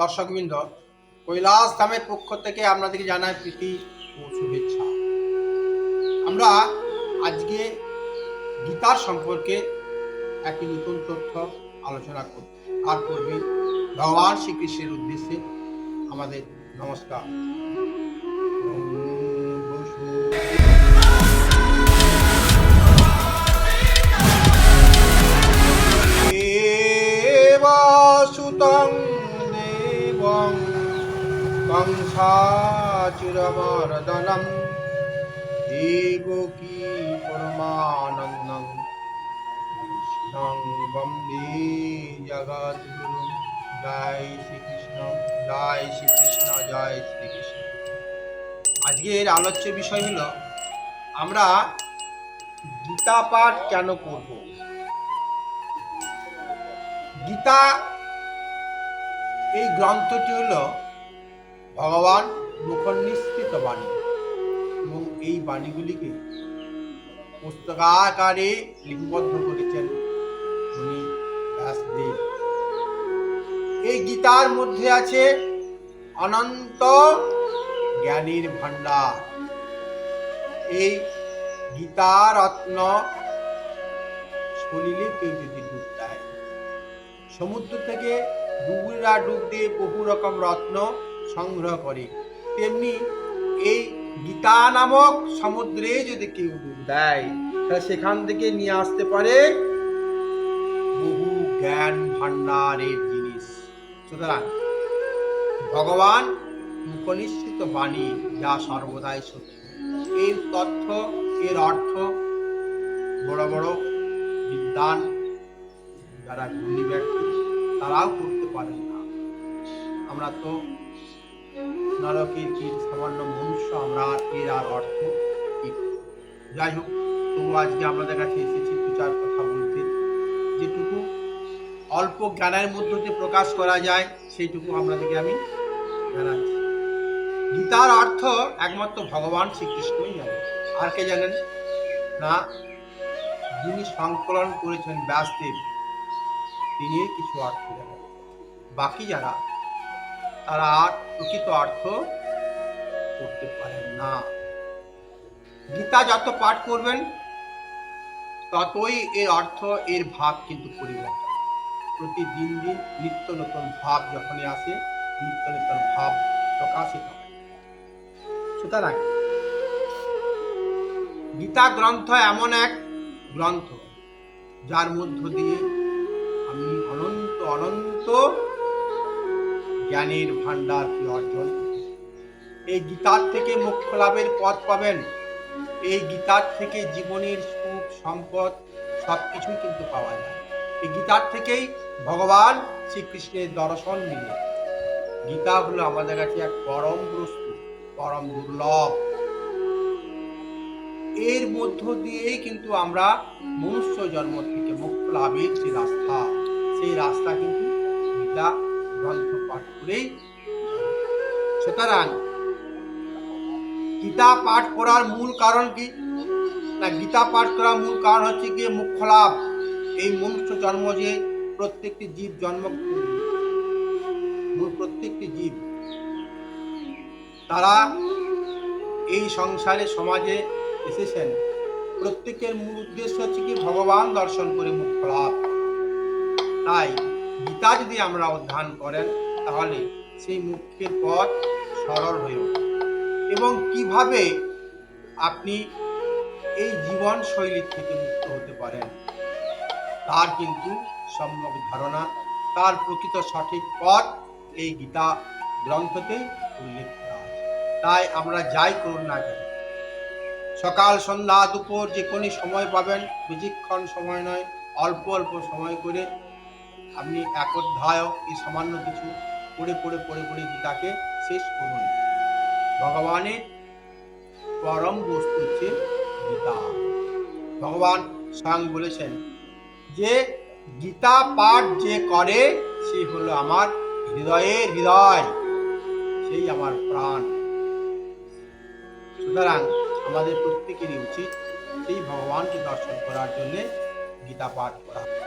দর্শকবৃন্দ, কৈলাস ধামের পক্ষ থেকে আপনাদেরকে জানাই প্রীতি ও শুভেচ্ছা। আমরা আজকে গীতার সম্পর্কে একটি নতুন তথ্য আলোচনা করব আর করবে। ভগবান শ্রীকৃষ্ণের উদ্দেশ্যে আমাদের নমস্কার। কংসাচিরমর্দনম দেবকী পরমানন্দং কৃষ্ণং বন্দে জগদ্গুরু জয় শ্রীকৃষ্ণ জয় শ্রীকৃষ্ণ জয় শ্রীকৃষ্ণ আজকের আলোচ্য বিষয় হলো, আমরা গীতা পাঠ কেন করব? গীতা, এই গ্রন্থটি হল ভগবান মুখনিষ্কৃত বাণী। এবং এই বাণীগুলিকে পুস্তকাকারে লিপিবদ্ধ করেছেন উনি ব্যাসদেব। এই গীতার মধ্যে আছে অনন্ত জ্ঞানীর ভাণ্ডার। এই গীতা রত্ন শরীরে কেউ যদি ডুব দেয় সমুদ্র থেকে ডুবুরা ডুব দিয়ে বহু রকম রত্ন সংগ্রহ করে। তেমনি এই গীতা নামক সমুদ্রে যদি কেউ ডুব দেয়, তাহলে সেখান থেকে নিয়ে আসতে পারে বহু জ্ঞান ভাণ্ডারের জিনিস। সুতরাং ভগবান মুখনিশ্চিত বাণী যা সর্বদাই সত্য। এর তথ্য, এর অর্থ বড় বড় বিদ্যান যারা গুণী ব্যক্তি, তারাও করতে পারেন না। আমরা তো নরকের সামান্য মনুষ্য, আমরা এর আর অর্থ যাই হোক, তবু আজকে আমাদের কাছে এসেছি দু চার কথা বলতে। যেটুকু অল্প জ্ঞানের মধ্য দিয়ে প্রকাশ করা যায়, সেইটুকু আপনাদেরকে আমি জানাচ্ছি। গীতার অর্থ একমাত্র ভগবান শ্রীকৃষ্ণই জানেন। আর কে জানেন? না, যিনি সংকলন করেছেন ব্যাসদেব তিনি কিছু অর্থ জানেন। বাকি যারা তারা আর প্রকৃত অর্থ করতে পারেন না। গীতা যত পাঠ করবেন, ততই এর অর্থ, এর ভাব কিন্তু পরিবর্তন। প্রতিদিন দিন নিত্য নতুন ভাব যখনই আসে, নিত্য নতুন ভাব প্রকাশিত হয়। সুতরাং গীতা গ্রন্থ এমন এক গ্রন্থ, যার মধ্য দিয়ে আমি অনন্ত অনন্ত জ্ঞানের ভাণ্ডারকে অর্জন? এই গীতার থেকে মোক্ষ লাভের পথ পাবেন। এই গীতার থেকে জীবনের সুখ, সম্পদ সব কিছুই কিন্তু পাওয়া যায়। এই গীতার থেকেই ভগবান শ্রীকৃষ্ণের দর্শন মিলে গীতা হলো আমাদের কাছে এক পরম বস্তু, পরম দুর্লভ। এর মধ্য দিয়েই কিন্তু আমরা মনুষ্য জন্ম থেকে মুক্ত লাভের যে রাস্তা, সেই রাস্তা কিন্তু গীতা গ্রন্থ পাঠ করেই। সুতরাং গীতা পাঠ করার মূল কারণ কি? না, গীতা পাঠ করার মূল কারণ হচ্ছে গিয়ে মুখ্য লাভ এই মনুষ্য জন্ম যে প্রত্যেকটি জীব জন্ম প্রত্যেকটি জীব। তারা এই সংসারে, সমাজে এসেছেন। প্রত্যেকের মূল উদ্দেশ্য হচ্ছে কি? ভগবান দর্শন করে মুখ্য লাভ তাই গীতা যদি আমরা অধ্যয়ন করেন, তাহলে সেই মুখ্যের পথ সরল হয়ে ওঠে। এবং কীভাবে আপনি এই জীবন শৈলীর থেকে মুক্ত হতে পারেন, তার কিন্তু সম্যক ধারণা, তার প্রকৃত সঠিক পথ এই গীতা গ্রন্থতে উল্লেখ করা আছে। তাই আমরা যাই করুন না কেন, সকাল, সন্ধ্যা, দুপুর যে কোনো সময় পাবেন, বেশিক্ষণ সময় নয়, অল্প অল্প সময় করে আপনি এক অধ্যায় এই সামান্য কিছু পড়ে পড়ে পড়ে পড়ে গীতাকে শেষ করুন। ভগবানের পরম বস্তু হচ্ছে গীতা। ভগবান স্বয়ং বলেছেন, যে গীতা পাঠ যে করে, সে হলো আমার হৃদয়ের হৃদয়, সেই আমার প্রাণ। সুতরাং আমাদের প্রত্যেকেরই উচিত সেই ভগবানকে দর্শন করার জন্যে গীতা পাঠ করা।